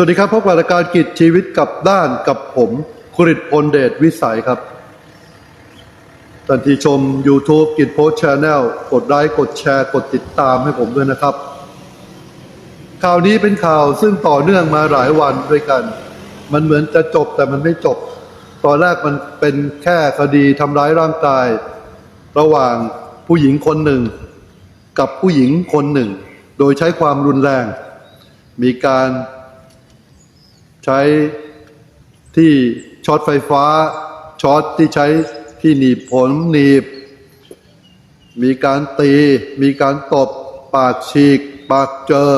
สวัสดีครับพบกับรายการกิจชีวิตกับด้านกับผมคุริตพลเดชวิสัยครับท่านที่ชม YouTube กิจโพสช n แนลกดไลค์กดแชร์ กดติดตามให้ผมด้วยนะครับ ข่าวนี้เป็นข่าวซึ่งต่อเนื่องมาหลายวันด้วยกัน มันเหมือนจะจบแต่มันไม่จบ ตอนแรกมันเป็นแค่คดีทำร้ายร่างกาย ระหว่างผู้หญิงคนหนึ่ง กับผู้หญิงคนหนึ่ง โดยใช้ความรุนแรง มีการ ใช้ที่ช็อตไฟฟ้าช็อตที่ใช้ที่หนีบผมหนีบ มีการตี มีการตบ ปากฉีก ปากเจอ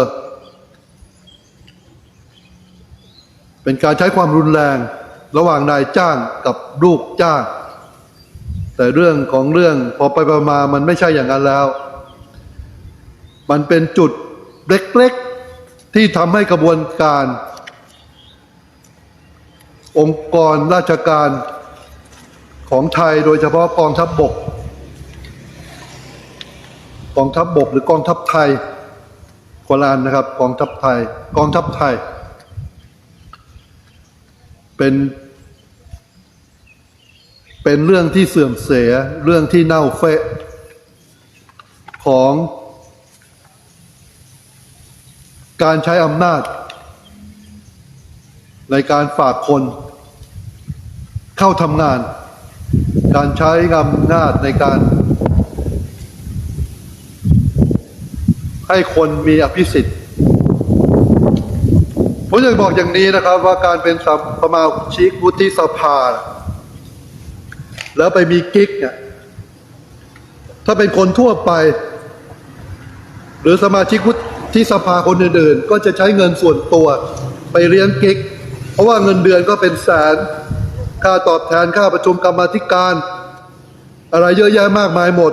เป็นการใช้ความรุนแรงระหว่างนายจ้างกับลูกจ้าง แต่เรื่องของเรื่องพอไปประมามันไม่ใช่อย่างนั้นแล้ว มันเป็นจุดเล็กๆ ที่ทำให้กระบวนการ องค์กรราชการของไทยโดยเฉพาะกองทัพบบก กองทัพบบกหรือกองทัพไทยคนละอันนะครับ กองทัพไทย กองทัพไทย เป็นเป็นเรื่องที่เสื่อมเสียเรื่องที่เน่าเฟะของการใช้อำนาจ ในการฝากคนเข้าทำงาน การใช้อำนาจในการ ให้คนมีอภิสิทธิ์ผมอยากบอกอย่างนี้นะครับ ว่าการเป็นสมาชิกวุฒิสภา แล้วไปมีกิ๊กเนี่ยถ้าเป็นคนทั่วไป หรือสมาชิกวุฒิสภาคนอื่นๆ ก็จะใช้เงินส่วนตัวไปเลี้ยงกิ๊ก ราะว่าเงินเดือนก็เป็นแสน ค่าตอบแทนค่าประชุมกรรมาธิการ อะไรเยอะแยะมากมายหมด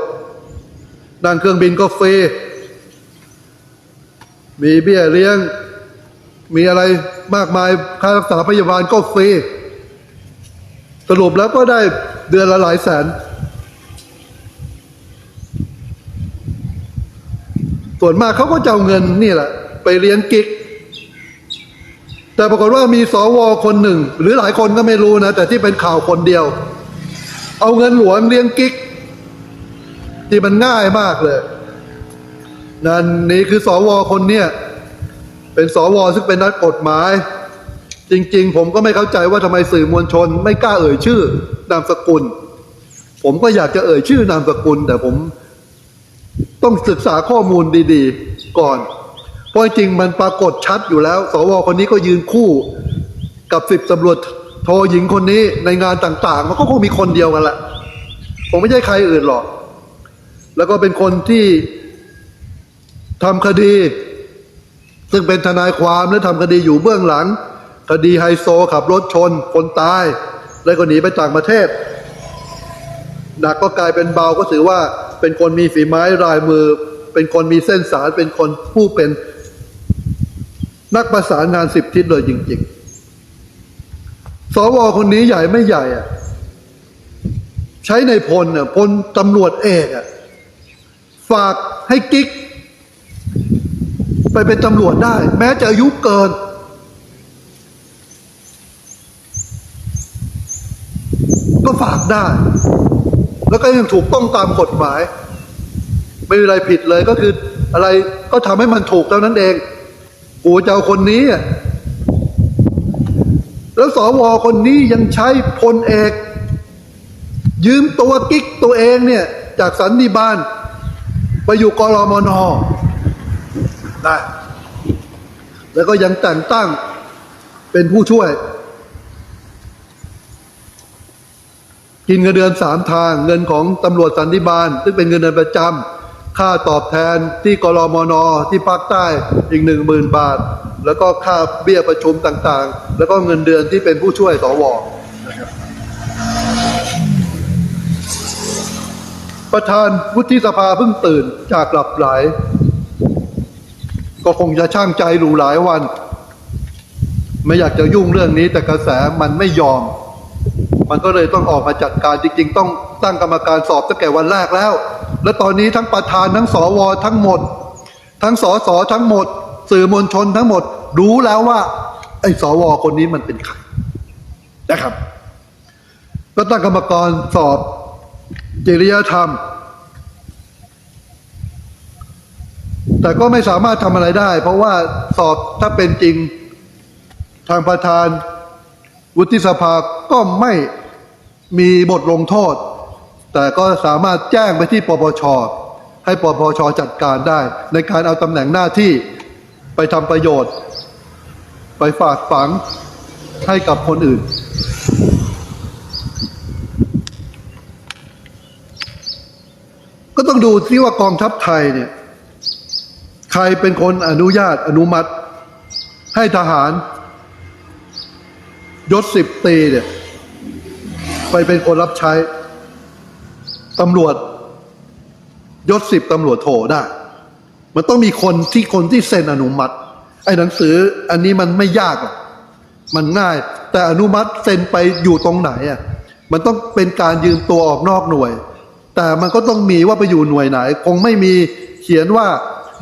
นั่งเครื่องบินก็ฟรี มีเบี้ยเลี้ยง มีอะไรมากมายค่ารักษาพยาบาลก็ฟรี สรุปแล้วก็ได้เดือนละหลายแสน ส่วนมากเขาก็จะเอาเงินนี่แหละ ไปเลี้ยงกิ๊ก แต่ปรากฏว่ามีสวคนหนึ่ง หรือหลายคนก็ไม่รู้นะ แต่ที่เป็นข่าวคนเดียว เอาเงินหลวงเลี้ยงกิ๊ก ที่มันง่ายมากเลย นั่นนี่คือสวคนเนี้ยเป็นสวซึ่งเป็นนักกฎหมาย จริง ๆ ผมก็ไม่เข้าใจว่าทำไมสื่อมวลชน ไม่กล้าเอ่ยชื่อนามสกุล ผมก็อยากจะเอ่ยชื่อนามสกุล แต่ผมต้องศึกษาข้อมูลดี ๆ ก่อน ราะจริงมันปรากฏชัดอยู่แล้ว สวคนนี้ก็ยืนคู่กับสิบตำรวจโทหญิงคนนี้ในงานต่าง ๆ มันก็คงมีคนเดียวกันแหละผมไม่ใช่ใครอื่นหรอก แล้วก็เป็นคนที่ทำคดี ซึ่งเป็นทนายความและทำคดีอยู่เบื้องหลัง คดีไฮโซขับรถชน คนตาย แล้วก็หนีไปต่างประเทศหนักก็กลายเป็นเบาก็ถือว่าเป็นคนมีฝีไม้ลายมือ เป็นคนมีเส้นสารเป็นคนผู้เป็น นักประสานงานสิบทิศเลยจริง ๆ สวคนนี้ใหญ่ไม่ใหญ่อะใช้ในพลน่ะพลตำรวจเอกอะฝากให้กิ๊ก ไปเป็นตำรวจได้ แม้จะอายุเกิน ก็ฝากได้ แล้วก็ยังถูกต้องตามกฎหมาย ไม่มีอะไรผิดเลยก็คืออะไรก็ทำให้มันถูกเท่านั้นเอง กูจะเอาคนนี้ แล้วสวคนนี้ยังใช้พลเอก ยืมตัวกิ๊กตัวเองเนี่ย จากสันนิบาลไปอยู่กรมนได้แล้วก็ยังแต่งตั้งเป็นผู้ช่วย กินเงินเดือนสามทาง เงินของตำรวจสันติบาลซึ่งเป็นเงินเดือนประจำ ค่าตอบแทนที่กรมนที่ภาคใต้อีกหนึ่งหมื่นบาท แล้วก็ค่าเบี้ยประชุมต่างๆ แล้วก็เงินเดือนที่เป็นผู้ช่วยสวประธานวุฒิสภาเพิ่งตื่นจากหลับไหล ก็คงจะช่างใจหรูหลายวัน ไม่อยากจะยุ่งเรื่องนี้แต่กระแสมันไม่ยอม มันก็เลยต้องออกมาจัดการจริง ๆ ต้องตั้งกรรมการสอบตั้งแต่วันแรกแล้ว และตอนนี้ทั้งประธานทั้งสวทั้งหมด ทั้งสสทั้งหมด สื่อมวลชนทั้งหมด รู้แล้วว่า ไอ้สวคนนี้มันเป็นใครนะครับก็ตั้งกรรมกรสอบจริยธรรม แต่ก็ไม่สามารถทำอะไรได้ เพราะว่าสอบถ้าเป็นจริงทางประธาน วุฒิสภาก็ไม่มีบทลงโทษ แต่ก็สามารถแจ้งไปที่ปปช ให้ปปชจัดการได้ ในการเอาตำแหน่งหน้าที่ไปทำประโยชน์ ไปฝากฝังให้กับคนอื่น ก็ต้องดูที่ว่ากองทัพไทยเนี่ยใครเป็นคนอนุญาตอนุมัติ ให้ทหารยศสิบตีเนี่ย ไปเป็นคนรับใช้ ตำรวจยศสิบตำรวจโทได้ มันต้องมีคนที่คนที่เซ็นอนุมัติ ไอ้หนังสืออันนี้มันไม่ยากหรอกมันง่าย แต่อนุมัติเซ็นไปอยู่ตรงไหนอะมันต้องเป็นการยืมตัวออกนอกหน่วย แต่มันก็ต้องมีว่าไปอยู่หน่วยไหน คงไม่มีเขียนว่า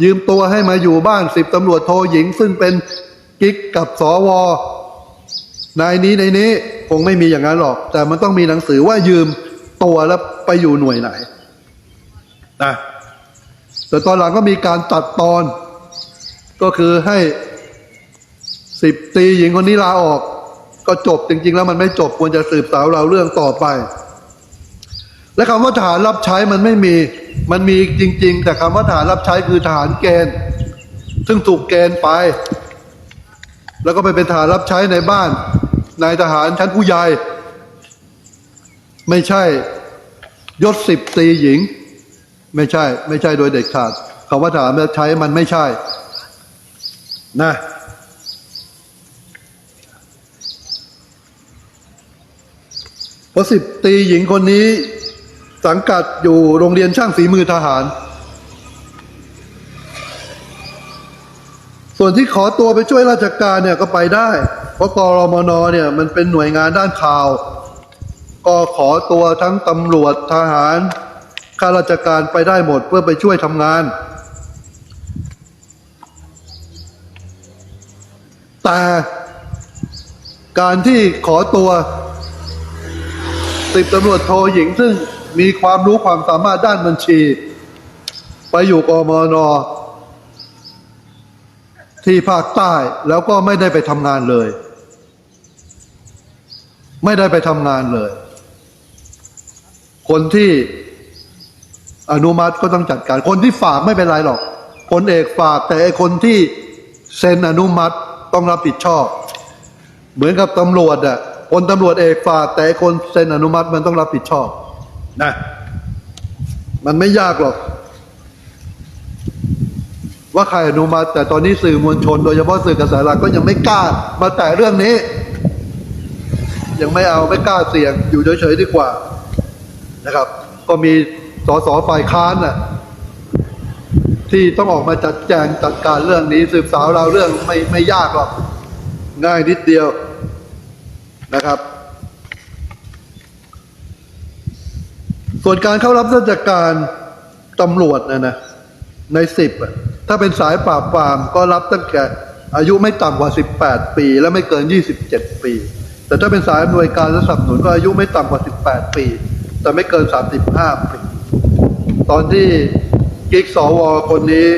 ยืมตัวให้มาอยู่บ้านสิบตำรวจโทหญิง ซึ่งเป็นกิ๊กกับสวนายนี้ในนี้ คงไม่มีอย่างนั้นหรอก แต่มันต้องมีหนังสือว่ายืม ตัวแล้วไปอยู่หน่วยไหนนะแต่ตอนหลังก็มีการตัดตอน ก็คือให้สิบตีหญิงคนนี้ลาออก ก็จบจริง ๆ แล้วมันไม่จบควรจะสืบสาวเราเรื่องต่อไป และคำว่าทหารรับใช้มันไม่มีมันมีจริง ๆ แต่คำว่าทหารรับใช้คือทหารเกณฑ์ซึ่งถูกเกณฑ์ไป แล้วก็ไปเป็นทหารรับใช้ในบ้านนายทหารชั้นผู้ใหญ่ ไม่ใช่ ยศสิบตีหญิง ไม่ใช่ ไม่ใช่โดยเด็ดขาดคำว่าทหารใช้มันไม่ใช่ นะเพราะสิบตีหญิงคนนี้ สังกัดอยู่โรงเรียนช่างฝีมือทหาร ส่วนที่ขอตัวไปช่วยราชการเนี่ยก็ไปได้ เพราะกรมนเนี่ยมันเป็นหน่วยงานด้านข่าว ก็ขอตัวทั้งตำรวจทหารข้าราชการไปได้หมดเพื่อไปช่วยทำงาน แต่การที่ขอตัวสิบตำรวจโทหญิงซึ่งมีความรู้ความสามารถด้านบัญชี ไปอยู่กมน ที่ภาคใต้แล้วก็ไม่ได้ไปทำงานเลย ไม่ได้ไปทำงานเลย คนที่อนุมัติก็ต้องจัดการ คนที่ฝากไม่เป็นไรหรอกพลเอกฝากแต่ไอ้คนที่เซ็นอนุมัติต้องรับผิดชอบ เหมือนกับตำรวจอะพลตำรวจเอกฝากแต่ไอ้คนเซ็นอนุมัติมันต้องรับผิดชอบนะมันไม่ยากหรอก ว่าใครอนุมัติ แต่ตอนนี้สื่อมวลชน โดยเฉพาะสื่อกระแสหลักก็ยังไม่กล้า มาแตะเรื่องนี้ ยังไม่เอาไม่กล้าเสี่ยงอยู่เฉยๆดีกว่า นะครับ ก็มีสสฝ่ายค้านน่ะที่ต้องออกมาจัดแจงจัดการเรื่องนี้ สืบสาวเราเรื่องไม่ไม่ยากหรอกง่ายนิดเดียวนะครับ ส่วนการเข้ารับราชการตำรวจนะนะในสิบถ้าเป็นสายปราบปรามก็รับตั้งแต่อายุไม่ต่ำกว่า 18 ปี และไม่เกิน 27 ปี แต่ถ้าเป็นสายอำนวยการและสนับสนุนก็อายุไม่ต่ำกว่า 18 ปี แต่ไม่เกิน 35 ปี ตอนที่กิ๊กสวคนนี้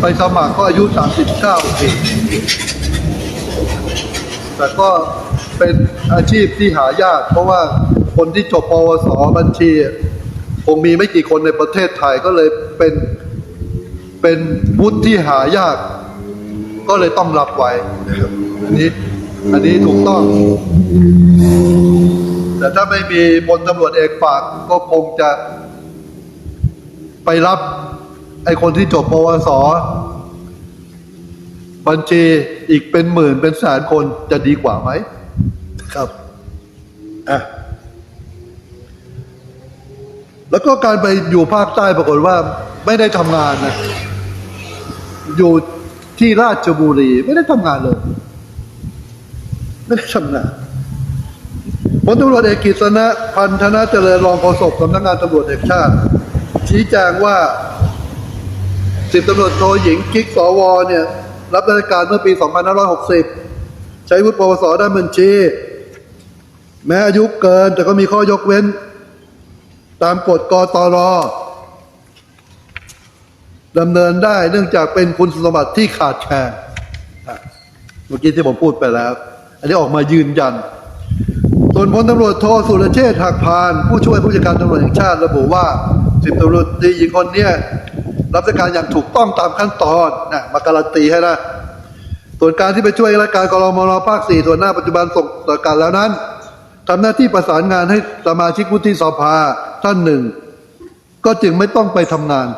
ไปสมัครก็อายุ 39 ปี แต่ก็เป็นอาชีพที่หายาก เพราะว่าคนที่จบปวสบัญชี คงมีไม่กี่คนในประเทศไทยก็เลยเป็นเป็นวุฒิที่หายาก ก็เลยต้องรับไว้อันนี้ อันนี้ถูกต้อง แต่ถ้าไม่มีพลตำรวจเอกฝากก็คงจะไปรับไอ้คนที่จบปวส บัญชีอีกเป็นหมื่นเป็นแสนคนจะดีกว่าไหมครับอะแล้วก็การไปอยู่ภาคใต้ปรากฏว่าไม่ได้ทำงานนะ อยู่ที่ราชบุรีไม่ได้ทำงานเลย ไม่ได้ทำงาน พลตำรวจเอกกิษณะพันธนะเจริญรองโฆษกสำนักงานตำรวจแห่งชาติ ชี้แจงว่าสิบตำรวจโทหญิงกิ๊กสวเนี่ยรับราชการเมื่อปี 2560 ใช้วุฒิปวสด้านบัญชี แม้อายุเกินแต่ก็มีข้อยกเว้น ตามกฎกตรดำเนินได้เนื่องจากเป็นคุณสมบัติที่ขาดแคลนเมื่อกี้ที่ผมพูดไปแล้ว อันนี้ออกมายืนยัน ส่วนพลตำรวจโทสุรเชษฐ์หักพาน ผู้ช่วยผู้จัดการตำรวจแห่งชาติระบุว่าสิบตำรวจตรีหญิงคนเนี้ยรับราชการอย่างถูกต้องตามขั้นตอนนะมาการันตีให้นะส่วนการที่ไปช่วยราชการกรมนภาคสี่ส่วนหน้าปัจจุบันส่งต่อการแล้วนั้นทำหน้าที่ประสานงานให้สมาชิกวุฒิสภาท่านหนึ่ง ก็จึงไม่ต้องไปทำงาน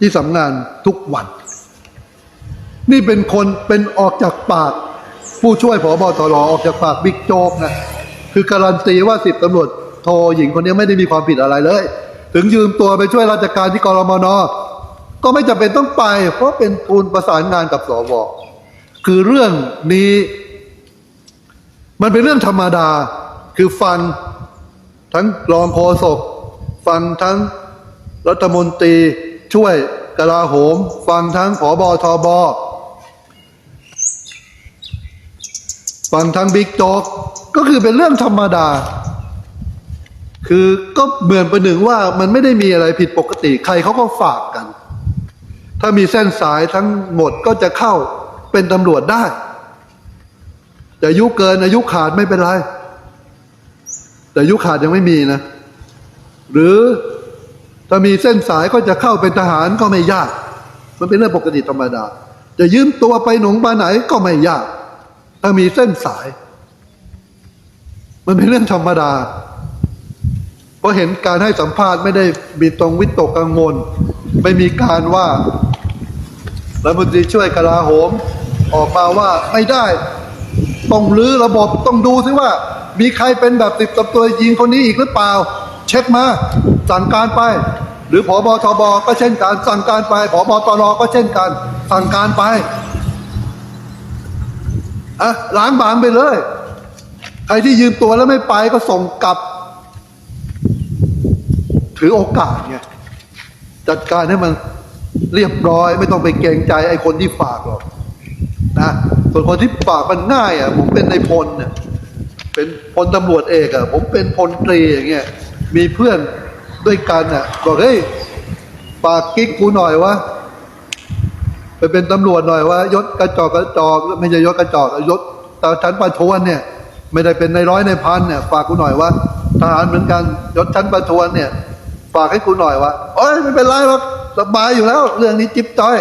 ที่สำนักงานทุกวัน นี่เป็นคนเป็นออกจากปาก ผู้ช่วยผอบอตรออกจากปากบิ๊กโจ๊กนะคือการันตีว่าสิบตำรวจโทหญิงคนนี้ไม่ได้มีความผิดอะไรเลย ถึงยืมตัวไปช่วยราชการที่กรมนก็ไม่จำเป็นต้องไป เพราะเป็นทุนประสานงานกับสวคือเรื่องนี้ มันเป็นเรื่องธรรมดา คือฟังทั้งรองโฆษกฟังทั้งรัฐมนตรีช่วยกลาโหม ฟังทั้งผอบอทบ ฟังทั้งบิ๊กโจ๊กก็คือเป็นเรื่องธรรมดา คือก็เหมือนประหนึ่งว่ามันไม่ได้มีอะไรผิดปกติ ใครเขาก็ฝากกัน ถ้ามีเส้นสายทั้งหมดก็จะเข้าเป็นตำรวจได้แต่อายุเกินอายุขาดไม่เป็นไร แต่อายุขาดยังไม่มีนะ หรือถ้ามีเส้นสายก็จะเข้าเป็นทหารก็ไม่ยาก มันเป็นเรื่องปกติธรรมดา จะยืมตัวไปหนงไปไหนก็ไม่ยาก ถ้ามีเส้นสาย มันเป็นเรื่องธรรมดา เพราะเห็นการให้สัมภาษณ์ไม่ได้มีตรงวิตกกังวล ไม่มีการว่ารัฐมนตรีช่วยกลาโหม ออกมาว่าไม่ได้ต้องรื้อระบบต้องดูซิว่า มีใครเป็นแบบติดตับตัวยิงคนนี้อีกหรือเปล่า เช็คมาสั่งการไป หรือผอบทบก็เช่นกันสั่งการไปผอบตรก็เช่นกันสั่งการไป อะล้างบางไปเลย ใครที่ยืมตัวแล้วไม่ไปก็ส่งกลับ ถือโอกาสไงจัดการให้มันเรียบร้อย ไม่ต้องไปเกรงใจไอ้คนที่ฝากหรอกนะส่วนคนที่ฝากมันง่ายอะ ผมเป็นในพลเนี่ยเป็นพลตำรวจเอกอะ ผมเป็นพลตรีอย่างเงี้ยมีเพื่อนด้วยกันอะบอกเฮ้ยฝากกิ๊กกูหน่อยวะ เป็นตำรวจหน่อยวะยศกระจอกกระจอกไม่ใช่ยศกระจอกยศตาชั้นประทวนเนี่ย ไม่ได้เป็นในร้อยในพันเนี่ยฝากกูหน่อยว่าทหารเหมือนกันยศชั้นประทวนเนี่ย ฝากให้กูหน่อยว่าโอ้ยไม่เป็นไรหรอกสบายอยู่แล้ว เรื่องนี้จิ๊บจ้อย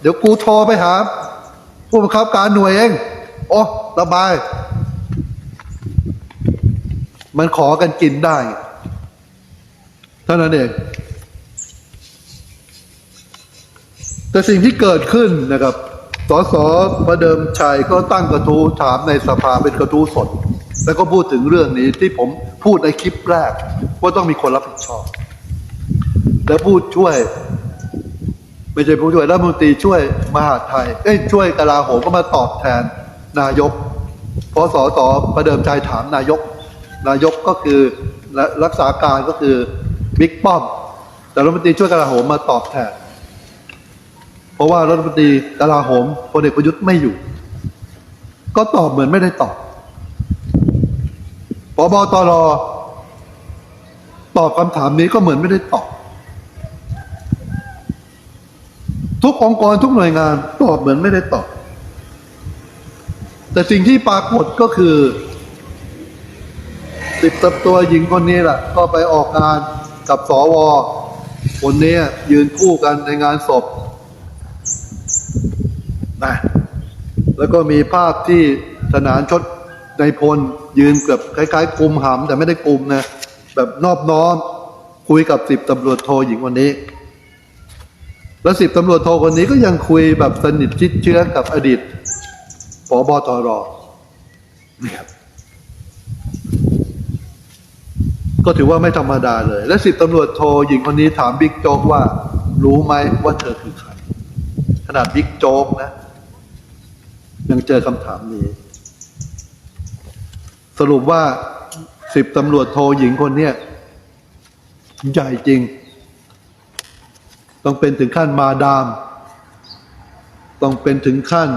เดี๋ยวกูโทรไปหา ผู้บังคับการหน่วยเอง โอ้สบาย มันขอกันกินได้เท่านั้นเอง แต่สิ่งที่เกิดขึ้นนะครับ สสประเดิมชัยก็ตั้งกระทู้ถามในสภาเป็นกระทู้สด แล้วก็พูดถึงเรื่องนี้ที่ผมพูดในคลิปแรก ว่าต้องมีคนรับผิดชอบ แล้วผู้ช่วย ไม่ใช่ผู้ช่วยรัฐมนตรีช่วยมหาไทยเอ้ยช่วยกลาโหมก็มาตอบแทนนายกพราะสสประเดิมใจถามนายก นายกก็คือและรักษาการก็คือบิ๊กป้อม แต่รัฐมนตรีช่วยกลาโหมมาตอบแทน เพราะว่ารัฐมนตรีกลาโหมพลเอกประยุทธ์ไม่อยู่ ก็ตอบเหมือนไม่ได้ตอบพบตรตอบคำถามนี้ก็เหมือนไม่ได้ตอบ ทุกองค์กรทุกหน่วยงานตอบเหมือนไม่ได้ตอบ แต่สิ่งที่ปรากฏก็คือติดตับตัวหญิงคนนี้แหละก็ไปออกงานกับสวคนนี้ยืนคู่กันในงานศพ นะแล้วก็มีภาพที่สนานชดในพลยืนเกือบคล้ายๆกลุมหำแต่ไม่ได้กลุมนะ แบบนอบน้อมคุยกับสิบตำรวจโทหญิงคนนี้ แล้วสิบตำรวจโทคนนี้ก็ยังคุยแบบสนิทชิดเชื้อกับอดีตผอบตรนะครับก็ถือว่าไม่ธรรมดาเลย และสิบตำรวจโทหญิงคนนี้ถามบิ๊กโจ๊กว่า รู้ไหมว่าเธอคือใครข นาดบิ๊กโจ๊กนะ ยังเจอคำถามนี้ สรุปว่าสิบตำรวจโทหญิงคนเนี้ยใหญ่จริง ต้องเป็นถึงขั้นมาดาม ต้องเป็นถึงขั้น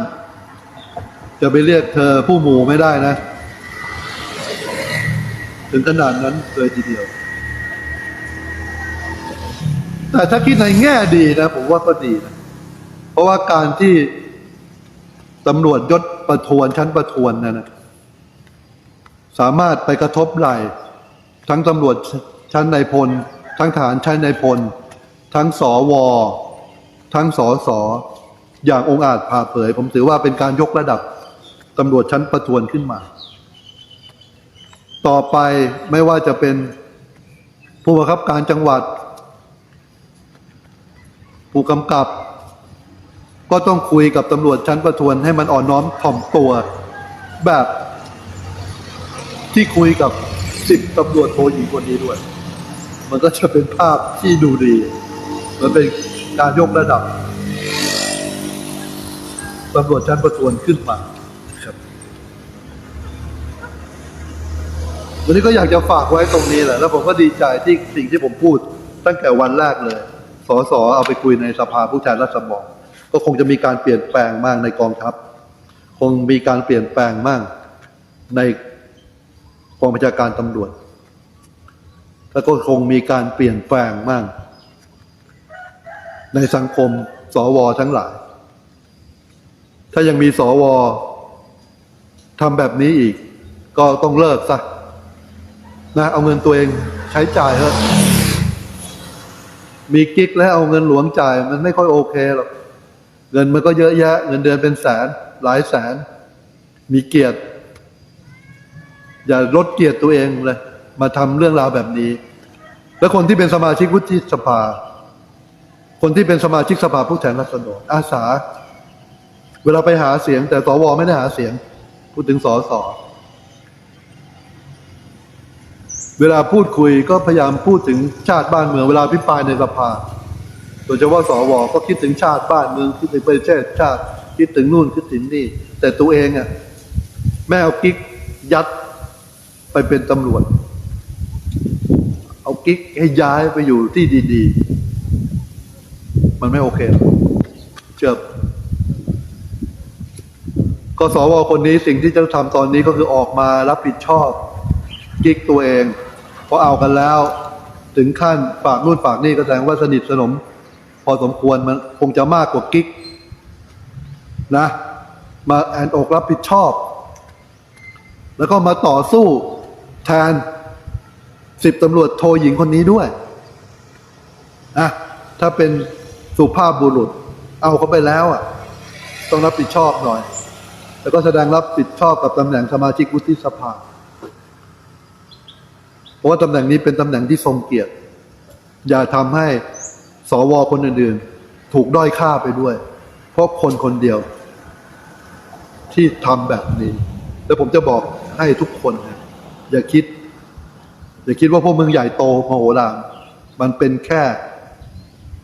จะไปเรียกเธอผู้หมู่ไม่ได้นะ ถึงขนาดนั้นเลยทีเดียวแต่ถ้าคิดในแง่ดีนะ ผมว่าก็ดีนะ ราะว่าการที่ตำรวจยศประทวนชั้นประทวนนะนะสามารถไปกระทบไหลทั้งตำรวจชั้นนายพล ทั้งทหารชั้นนายพล ทั้งสอวอทั้งสอสออย่างองอาจผ่าเผย ผมถือว่าเป็นการยกระดับตำรวจชั้นประทวนขึ้นมา ต่อไปไม่ว่าจะเป็นผู้บังคับการจังหวัด ผู้กำกับ ก็ต้องคุยกับตำรวจชั้นประทวนให้มันอ่อนน้อมถ่อมตัว แบบที่คุยกับสิบตำรวจโทหญิงคนนี้ด้วย มันก็จะเป็นภาพที่ดูดี มันเป็นการยกระดับตำรวจชั้นประทวนขึ้นมาครับวันนี้ก็อยากจะฝากไว้ตรงนี้แหละ แล้วผมก็ดีใจที่สิ่งที่ผมพูดตั้งแต่วันแรกเลย สสเอาไปคุยในสภาผู้แทนราษฎร ก็คงจะมีการเปลี่ยนแปลงมากในกองทัพ คงมีการเปลี่ยนแปลงมากในกองบัญชาการตำรวจ แล้วก็คงมีการเปลี่ยนแปลงมาก ในสังคมสวทั้งหลาย ถ้ายังมีสวทำแบบนี้อีก ก็ต้องเลิกซะนะเอาเงินตัวเองใช้จ่ายเถอะมีกิ๊กแล้วเอาเงินหลวงจ่ายมันไม่ค่อยโอเคหรอก เงินมันก็เยอะแยะ เงินเดือนเป็นแสน หลายแสน มีเกียรติ อย่าลดเกียรติตัวเองเลย มาทำเรื่องราวแบบนี้ แล้วคนที่เป็นสมาชิกวุฒิสภา คนที่เป็นสมาชิกสภาผู้แทนราษฎรอาสา เวลาไปหาเสียง แต่สวไม่ได้หาเสียง พูดถึงสสเวลาพูดคุยก็พยายามพูดถึงชาติบ้านเมือง เวลาพิปรายในสภา โดยเฉพาะสวก็คิดถึงชาติบ้านเมืองคิดถึงประเทศชาติคิดถึงนู่นคิดถึงนี่ แต่ตัวเองอะแม่เอากิ๊กยัดไปเป็นตำรวจ เอากิ๊กให้ย้ายไปอยู่ที่ดีๆ มันไม่โอเคเชื่อก็สวคนนี้สิ่งที่จะทำตอนนี้ก็คือออกมารับผิดชอบกิ๊กตัวเองเพราะเอากันแล้ว ถึงขั้นฝากนู่นฝากนี่ก็แสดงว่าสนิทสนม พอสมควรมันคงจะมากกว่ากิ๊กนะ มาแอนอกรับผิดชอบ แล้วก็มาต่อสู้แทนสิบตำรวจโทหญิงคนนี้ด้วยอะถ้าเป็นสุภาพบุรุษ เอาเขาไปแล้วอะ ต้องรับผิดชอบหน่อย แล้วก็แสดงรับผิดชอบกับตำแหน่งสมาชิกวุฒิสภาเพราะว่าตำแหน่งนี้เป็นตำแหน่งที่ทรงเกียรติ อย่าทำให้ สวคนอื่นๆ ถูกด้อยค่าไปด้วย เพราะคนคนเดียว ที่ทำแบบนี้ แล้วผมจะบอกให้ทุกคนนะอย่าคิด อย่าคิดว่าพวกมึงใหญ่โตมโหฬารมันเป็นแค่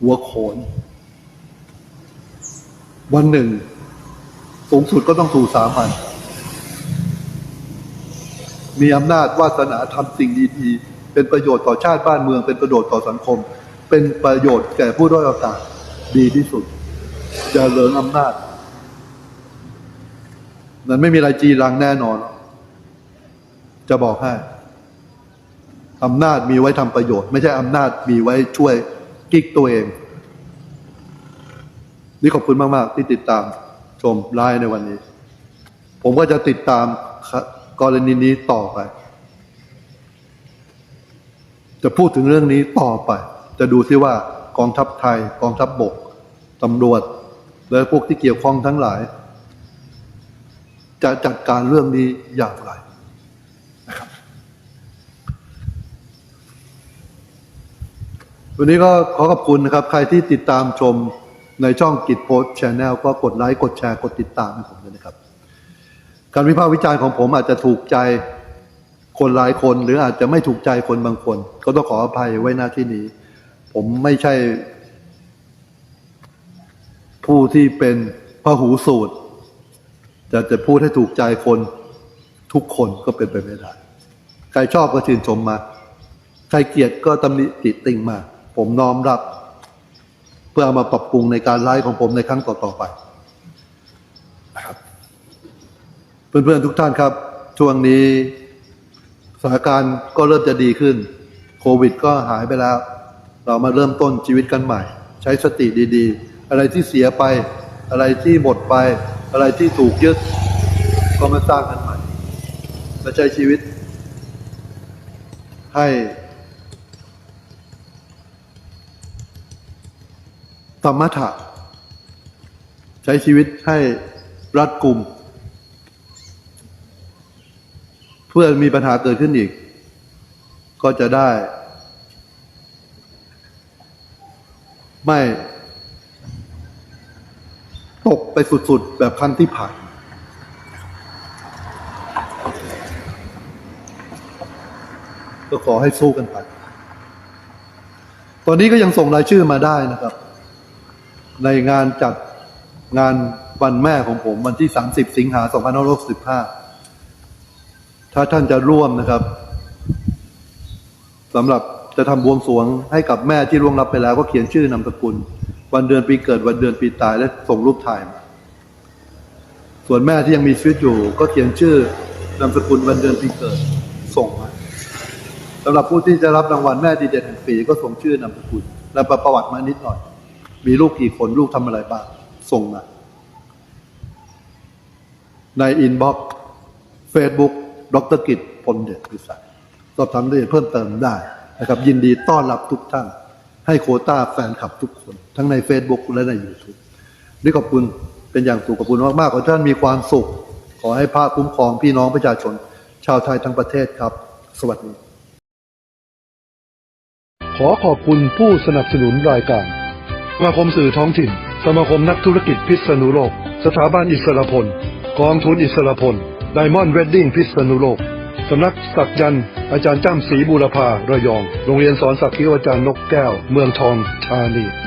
หัวโขน วันหนึ่ง สูงสุดก็ต้องถูกสามันมีอำนาจวาสนาทำสิ่งดีๆ เป็นประโยชน์ต่อชาติบ้านเมือง เป็นประโยชน์ต่อสังคม เป็นประโยชน์แก่ผู้ด้อยโอกาสดีที่สุดอย่าเลิงอำนาจ นั้นไม่มีอะไรจีรังแน่นอน จะบอกให้อำนาจมีไว้ทำประโยชน์ ไม่ใช่อำนาจมีไว้ช่วยกิ๊กตัวเอง นี่ขอบคุณมาก ๆ ที่ติดตามชมไลฟ์ในวันนี้ ผมก็จะติดตามกรณีนี้ต่อไป จะพูดถึงเรื่องนี้ต่อไป จะดูซิว่ากองทัพไทย กองทัพบบกตำรวจ และพวกที่เกี่ยวข้องทั้งหลาย จะจัดการเรื่องนี้อย่างไรนะครับวันนี้ก็ขอขอบคุณนะครับ ใครที่ติดตามชมในช่องกิจโพสชแนลก็กดไลค์ กดแชร์ กดติดตามให้ผมด้วยนะครับ การวิพากษ์วิจารณ์ของผมอาจจะถูกใจคนหลายคน หรืออาจจะไม่ถูกใจคนบางคน ก็ต้องขออภัยไว้หน้าที่นี้ ผมไม่ใช่ ผู้ที่เป็นพระหูสูตรจะจะพูดให้ถูกใจคนทุกคนก็เป็นไปไม่ได้ ใครชอบก็ชื่นชมมา ใครเกลียดก็ตำหนิติติงมา ผมน้อมรับ เพื่อเอามาปรับปรุงในการไลฟ์ของผมในครั้งต่อๆไปนะครับเพื่อนๆทุกท่านครับ ช่วงนี้สถานการณ์ก็เริ่มจะดีขึ้น โควิดก็หายไปแล้ว เรามาเริ่มต้นชีวิตกันใหม่ ใช้สติดีๆ อะไรที่เสียไป อะไรที่หมดไป อะไรที่ถูกยึด ก็มาสร้างกันใหม่และใช้ชีวิต ให้ธรรมะถะใช้ชีวิตให้รัดกลุ่ม เพื่อมีปัญหาเกิดขึ้นอีก ก็จะได้ ไม่ตกไปสุดๆ แบบครั้งที่ผ่าน ก็ขอให้สู้กันไป ตอนนี้ก็ยังส่งรายชื่อมาได้นะครับ ในงานจัดงานวันแม่ของผมวันที่ 30 สิงหา2565 ถ้าท่านจะร่วมนะครับสำหรับ จะทำบวงสรวงให้กับแม่ที่ล่วงลับไปแล้ว ก็เขียนชื่อนามสกุล วันเดือนปีเกิดวันเดือนปีตายและส่งรูปถ่ายมาส่วนแม่ที่ยังมีชีวิตอยู่ ก็เขียนชื่อนามสกุลวันเดือนปีเกิด ส่งมาสำหรับผู้ที่จะรับรางวัลแม่ดีเด่นแห่งปีก็ส่งชื่อนามสกุลและประวัติมานิดหน่อย มีลูกกี่คนลูกทำอะไรบ้างส่งมาในอินบ็อกซ์เฟซบุ๊กดรกิจพลเดชพิสัยสอบถามรายละเอียดเพิ่มเติมได้ นะครับยินดีต้อนรับทุกท่าน ให้โคต้าแฟนคลับทุกคน ทั้งใน Facebook และใน YouTube นี่ขอบคุณเป็นอย่างสูงขอบคุณมากๆขอท่านมีความสุข ขอให้พระคุ้มครองพี่น้องประชาชน ชาวไทยทั้งประเทศครับ สวัสดี ขอขอบคุณผู้สนับสนุนรายการสมาคมสื่อท้องถิ่น สมาคมนักธุรกิจพิษณุโลก สถาบันอิสรพล กองทุนอิสรพล ไดมอนด์เวดดิ้งพิษณุโลกำนักสักยันอาจารย์จ้ำศรีบูรพาระยอง โรงเรียนสอนสักคิวอาจารย์นกแก้ว เมืองทองธานี